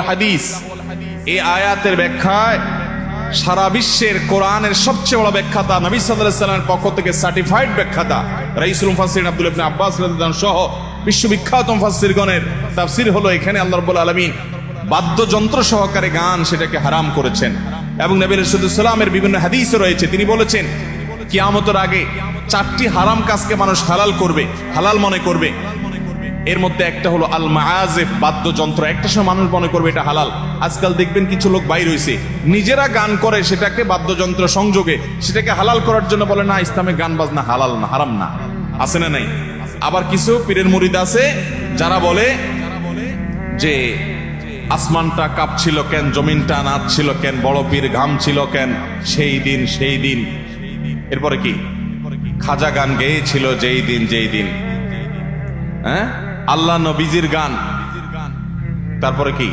হাদিস আয়াতের ব্যাখ্যায় সারা বিশ্বের কোরআনের সবচেয়ে বড় ব্যাখ্যাতা পক্ষ থেকে সার্টিফাইড ব্যাখ্যাতা সহ বিশ্ববিখ্যাত তাফসীর এখানে বাদ্যযন্ত্র সহকারে গান সেটাকে হারাম করেছেন এবং নবী রাসূলুল্লাহ বিভিন্ন হাদিসে রয়েছে। তিনি বলেছেন, কিয়ামতের আগে চারটি হারাম কাজকে মানুষ হালাল করবে, হালাল মনে করবে। এর মধ্যে একটা হলো আল মাআজিফ বাদ্যযন্ত্র। একটা সময় মানুষ মনে করবে এটা হালাল। আজকাল দেখবেন কিছু লোক বাইর হইছে। নিজেরা গান করে, সেটাকে বাদ্যযন্ত্র সংযোগে, সেটাকে হালাল করার জন্য বলে, না, ইসলামে গান বাজনা হালাল না, হারাম না। আছে না নাই? আবার কিছু পীরের মুরিদ আছে, যারা বলে যে, আসমানটা কাঁপছিল কেন, জমিনটা নাচছিল কেন, বড় পীর ঘাম ছিল কেন, সেই দিন সেই দিন। এরপরে কি? খাজা গান গেয়েছিল, যেই দিন যেই দিন। হ্যাঁ? আল্লাহ নবীজির গান। তারপরে কি?